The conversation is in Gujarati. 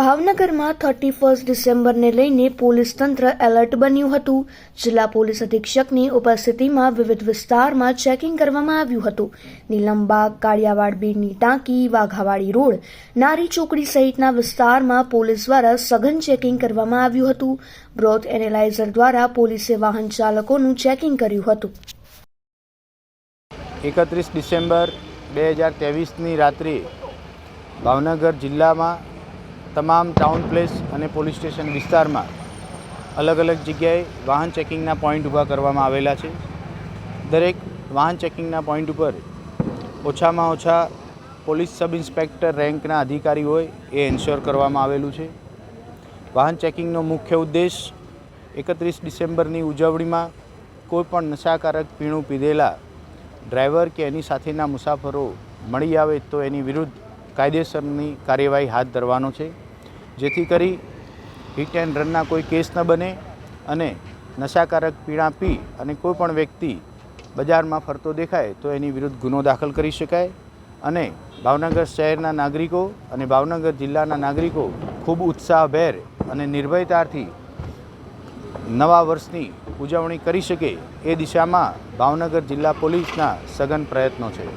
ભાવનગરમાં થર્ટી ફર્સ્ટ ડિસેમ્બરને લઈને પોલીસ તંત્ર એલર્ટ બન્યું હતું. જિલ્લા પોલીસ અધિક્ષકની ઉપસ્થિતિમાં વિવિધ વિસ્તારમાં ચેકિંગ કરવામાં આવ્યું હતું. નીલમબાગ કાળિયાવાડ બીડની ટાંકી, વાઘાવાડી રોડ, નારી ચોકડી સહિતના વિસ્તારમાં પોલીસ દ્વારા સઘન ચેકિંગ કરવામાં આવ્યું હતું. બ્રોથ એનેલાઇઝર દ્વારા પોલીસે વાહન ચાલકોનું ચેકિંગ કર્યું હતું. એકત્રીસ ડિસેમ્બર બે હજાર ત્રેવીસની રાત્રે ભાવનગર જિલ્લામાં તમામ ટાઉન પ્લેસ અને પોલીસ સ્ટેશન વિસ્તારમાં અલગ અલગ જગ્યાએ વાહન ચેકિંગના પોઈન્ટ ઊભા કરવામાં આવેલા છે. દરેક વાહન ચેકિંગના પોઈન્ટ ઉપર ઓછામાં ઓછા પોલીસ સબ ઇન્સ્પેક્ટર રેન્કના અધિકારી હોય એ એન્શ્યોર કરવામાં આવેલું છે. વાહન ચેકિંગનો મુખ્ય ઉદ્દેશ એકત્રીસ ડિસેમ્બરની ઉજવણીમાં કોઈપણ નશાકારક પીણું પીધેલા ડ્રાઈવર કે એની સાથેના મુસાફરો મળી આવે તો એની વિરુદ્ધ કાયદેસરની કાર્યવાહી હાથ ધરવાનો છે. જેથી કરી હિટ એન્ડ રનના કોઈ કેસ ન બને અને નશાકારક પીણા પી અને કોઈ પણ વ્યક્તિ બજારમાં ફરતો દેખાય તો એની વિરુદ્ધ ગુનો દાખલ કરી શકાય અને ભાવનગર શહેરના નાગરિકો અને ભાવનગર જિલ્લાના નાગરિકો ખૂબ ઉત્સાહભેર અને નિર્ભયતાથી નવા વર્ષની ઉજવણી કરી શકે એ દિશામાં ભાવનગર જિલ્લા પોલીસના સઘન પ્રયત્નો છે.